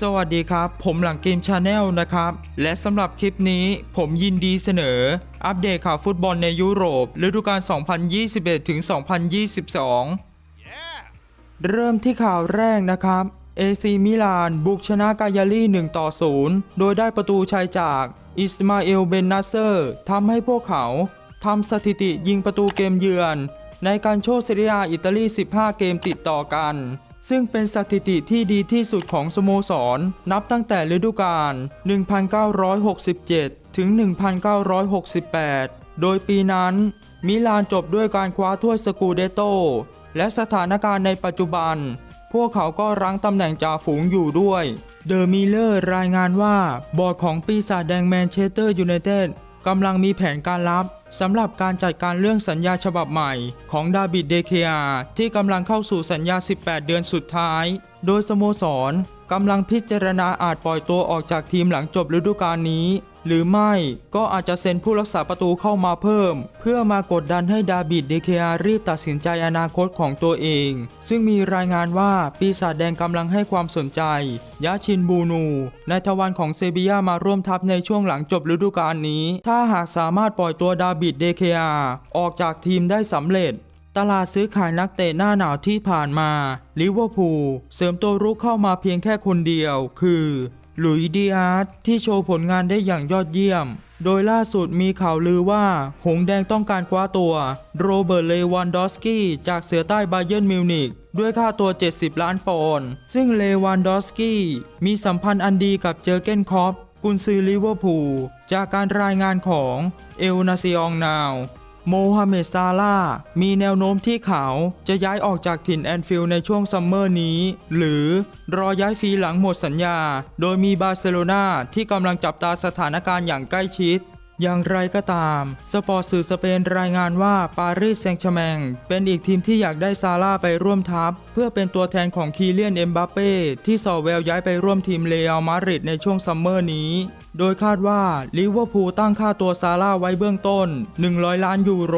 สวัสดีครับ ผมหลังเกมชาแนลนะครับ และสำหรับคลิปนี้ผมยินดีเสนอ อัปเดตข่าวฟุตบอลในยุโรปฤดูกาล 2021 ถึง 2022เริ่มที่ข่าวแรกนะครับ AC มิลาน บุกชนะกายาลี1ต่อ 0 โดยได้ประตูชัยจากอิสมาเอลเบนนัสเซอร์ทำให้พวกเขาทำสถิติยิงประตูเกมเยือน ในการโชว์เซเรียอิตาลี 15 เกมติดต่อกัน ซึ่งเป็นสถิติที่ดีที่สุดของสโมสร นับตั้งแต่ฤดูกาล 1967 ถึง 1968 โดยปีนั้น มิลานจบด้วยการคว้าถ้วยสกูเดโต และสถานการณ์ในปัจจุบัน พวกเขาก็รั้งตำแหน่งจ่าฝูงอยู่ด้วย เดอะมิลเลอร์รายงานว่า บอร์ดของปีศาจแดงแมนเชสเตอร์ยูไนเต็ดกำลังมีแผนการลับ สำหรับการจัดการเรื่องสัญญาฉบับใหม่ของดาบิดเดเคอาที่กำลังเข้าสู่สัญญา 18 เดือนสุดท้าย โดยสโมสรกำลังพิจารณาอาจปล่อยตัวออกจากทีมหลังจบฤดูกาลนี้ หรือไม่ก็อาจจะเซ็นผู้รักษาประตูเข้ามาเพิ่ม เพื่อมากดดันให้ดาบิดเดเคอารีบตัดสินใจอนาคตของตัวเอง ซึ่งมีรายงานว่าปีศาจแดงกำลังให้ความสนใจ ยาชินบูนูนายทวารของเซบียามาร่วมทัพในช่วงหลังจบฤดูกาลนี้ ถ้าหากสามารถปล่อยตัวดาบิดเดเคอาออกจากทีมได้สำเร็จตลาดซื้อขายนักเตะหน้าหนาวที่ผ่านมา ลิเวอร์พูลเสริมตัวรุกเข้ามาเพียงแค่คนเดียว คือ หลุยดีอาร์ตที่โชว์ผลงานได้อย่างยอดเยี่ยม โดยล่าสุดมีข่าวลือว่า หงแดงต้องการคว้าตัว โรเบิร์ต เลวันดอสกี้ จากเสือใต้บาเยิร์นมิวนิกด้วยค่าตัว 70 ล้านปอนด์ ซึ่งเลวันดอสกี้ มีสัมพันธ์อันดีกับเจอเกนคอปกุนซือลิเวอร์พูล จากการรายงานของเอลนาซิองนาว โมฮัมเหม็ดซาลามีแนวโน้มที่เขาจะย้ายออกจากถิ่นแอนฟิลด์ในช่วงซัมเมอร์นี้ หรือรอย้ายฟรีหลังหมดสัญญา โดยมีบาร์เซโลนาที่กำลังจับตาสถานการณ์อย่างใกล้ชิด อย่างไรก็ตาม สปอร์ตสื่อสเปนรายงานว่าปารีสแซงต์แชร์แมงเป็นอีกทีมที่อยากได้ซาร่าไปร่วมทัพ เพื่อเป็นตัวแทนของคีเลียนเอ็มบัปเป้ที่สอแววย้ายไปร่วมทีมเรอัลมาดริดในช่วงซัมเมอร์นี้ โดยคาดว่าลิเวอร์พูลตั้งค่าตัวซาร่าไว้เบื้องต้น 100 ล้านยูโร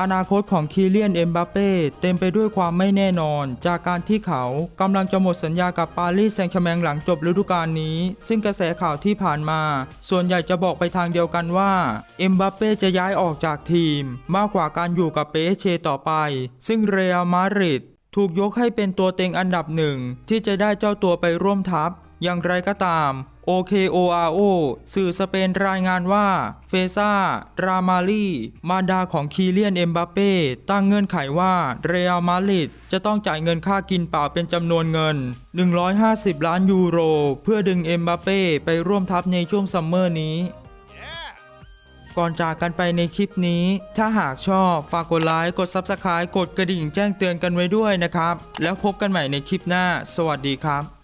อนาคตของคีเลียนเอ็มบัปเป้เต็มไปด้วยความไม่แน่นอน จากการที่เขากำลังจะหมดสัญญากับปารีสแซงต์แชร์แมงหลังจบฤดูกาลนี้ ซึ่งกระแสข่าวที่ผ่านมา ส่วนใหญ่จะบอกไปทางเดียวกันว่าเอ็มบัปเป้จะย้ายออกจากทีม มากกว่าการอยู่กับเปเชต่อไป ซึ่งเรอัลมาดริดถูกยกให้เป็นตัวเต็งอันดับหนึ่งที่จะได้เจ้าตัวไปร่วมทัพอย่างไรก็ตาม OKORO สื่อสเปนรายงานว่า เฟซ่า รามาลีมารดาของคีเลียนเอ็มบัปเป้ ตั้งเงื่อนไขว่า เรอัลมาดริดจะต้องจ่ายเงินค่ากินเปล่าเป็นจำนวนเงิน 150 ล้านยูโร เพื่อดึงเอ็มบัปเป้ไปร่วมทัพในช่วงซัมเมอร์นี้ก่อนจากกันไปในคลิปนี้ ถ้าหากชอบฝากกดไลค์ กด Subscribe กดกระดิ่งแจ้งเตือนกันไว้ด้วยนะครับ แล้วพบกันใหม่ในคลิปหน้า สวัสดีครับ